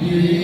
Yeah.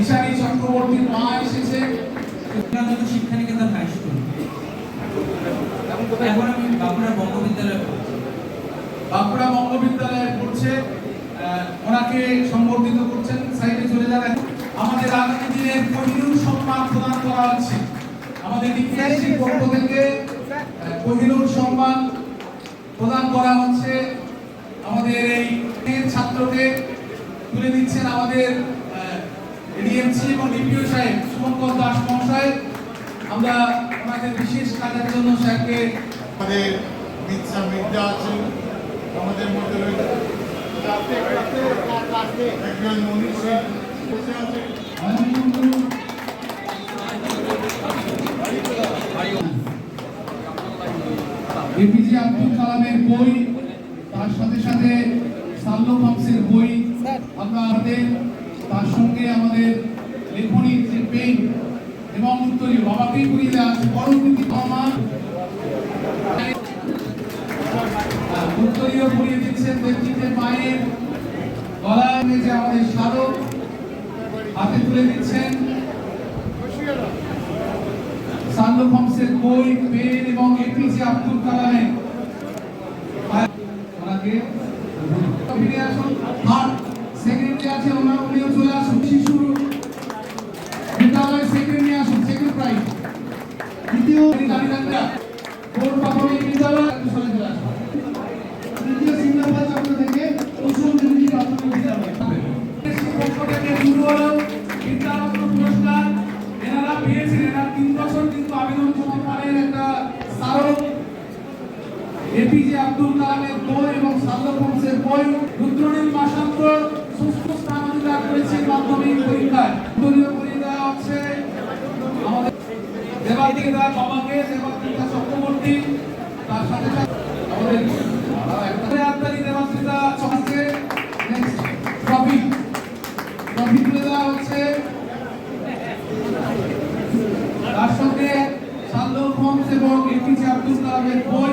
Ishani চক্রবর্তীর মা এসেছে। উন্নত শিক্ষা হাই স্কুল এখন আমি বাঁকুড়া বঙ্গবিদ্যালয়ে বাঁকুড়া বঙ্গবিদ্যালয়ে পড়ছে ওনাকে সম্বর্ধিত করছেন সাইডে চলে যাবেন। আমাদের আগামী দিনের কোহিনুর সম্মান প্রদান করা হচ্ছে। আমাদের ডিপিএসসির পক্ষ থেকে কোহিনুর সম্মান প্রদান করা হচ্ছে। আমাদের এই ছাত্রকে তুলে দিচ্ছেন আমাদের ডিএমসি এবং ডিপিও সাহেব শুভঙ্কর দাস মহাশয় আমরা ওনাদের বিশেষ কাজের জন্য স্যারকে আমাদের মিৎসা মির্জা আছেন আমাদের মধ্যে রয়েছে একজন মনীষী বসে আছেন এপিজে আব্দুল কালামের বই তার সাথে সাথে সাল্লো বই আমরা আমাদের তার সঙ্গে আমাদের লেখনির যে পেন এবং উত্তরী বাবাকেই দেওয়া আছে পরবর্তী আমার উত্তরীয় পড়িয়ে দিচ্ছেন ব্যক্তিদের মায়ের গলায় যে আমাদের স্মারক হাতে তুলে দিচ্ছেন। ফর্মসের বই পেন এবং এপিজে আব্দুল কালামের এপিজে আব্দুল কালামের বই এবং সাল্লাহ হোমসের বই রুদ্রনীল মাসান্ত সুস্থ স্থান অধিকার করেছে মাধ্যমিক পরীক্ষায়। দলীয় দেওয়া হচ্ছে আমাদের দেবাদিকা বাবাকে দেবাদিকা চক্রবর্তী, তার সাথে সাথে আমাদের আত্মারি দেবাদিকা চক্রকে ট্রফি ট্রফি তুলে দেওয়া হচ্ছে। তার সঙ্গে সাল্লো হোমস এবং এপিজে আব্দুল কালামের বই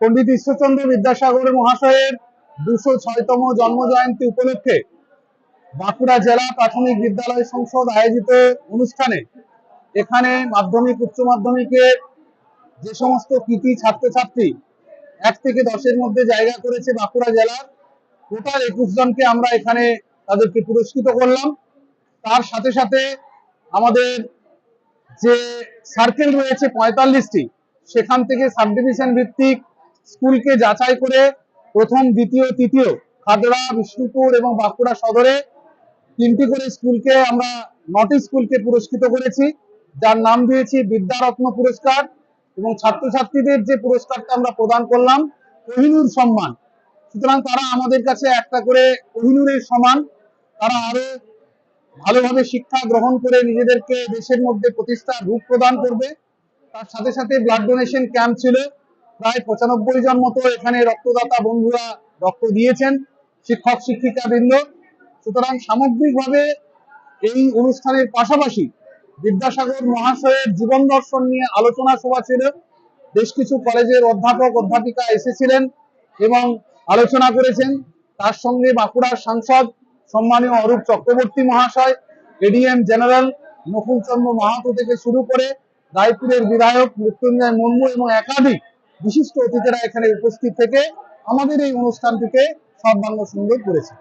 পণ্ডিত ঈশ্বরচন্দ্র বিদ্যাসাগর মহাশয়ের দুশো ছয়তম জন্ম জয়ন্তী উপলক্ষে বাঁকুড়া জেলা প্রাথমিক বিদ্যালয় সংসদ আয়োজিত অনুষ্ঠানে এখানে মাধ্যমিক, উচ্চ মাধ্যমিকের যে সমস্ত কৃতি ছাত্রছাত্রী এক থেকে দশের মধ্যে জায়গা করেছে বাঁকুড়া জেলার, টোটাল একুশ জনকে আমরা এখানে তাদেরকে পুরস্কৃত করলাম। তার সাথে সাথে আমাদের যে সার্কেল রয়েছে পঁয়তাল্লিশটি, সেখান থেকে সাব ডিভিশন ভিত্তিক স্কুলকে যাচাই করে প্রথম, দ্বিতীয়, তৃতীয় খাদড়া বিষ্ণুপুর এবং বাঁকুড়া সদরে তিনটি করে স্কুলকে আমরা নটি স্কুলকে পুরস্কৃত করেছি। যার নাম দিয়েছি বিদ্যারত্ন পুরস্কার এবং ছাত্রছাত্রীদের যে পুরস্কারটা আমরা প্রদান করলাম, কোহিনুর সম্মান। সুতরাং তারা আমাদের কাছে একটা করে কোহিনুরের সমান। তারা আরও ভালোভাবে শিক্ষা গ্রহণ করে নিজেদেরকে দেশের মধ্যে প্রতিষ্ঠার রূপ প্রদান করবে। তার সাথে সাথে ব্লাড ডোনেশন ক্যাম্প ছিল। প্রায় পঁচানব্বই জন মতো এখানে রক্তদাতা বন্ধুরা রক্ত দিয়েছেন শিক্ষক শিক্ষিকা বৃন্দ সুতরাং সামগ্রিকভাবে এই অনুষ্ঠানের পাশাপাশি বিদ্যাসাগর মহাশয়ের জীবন দর্শন নিয়ে আলোচনা সভা ছিল। বেশ কিছু কলেজের অধ্যাপক, অধ্যাপিকা এসেছিলেন এবং আলোচনা করেছেন। তার সঙ্গে বাঁকুড়ার সাংসদ সম্মানীয় অরূপ চক্রবর্তী মহাশয়, এডিএম জেনারেল নকুল চন্দ্র মাহাতো থেকে শুরু করে রায়পুরের বিধায়ক মৃত্যুঞ্জয় মুর্মু এবং একাধিক বিশিষ্ট অতিথিরা এখানে উপস্থিত থেকে আমাদের এই অনুষ্ঠানটিকে সর্বাঙ্গ সুন্দর করেছে।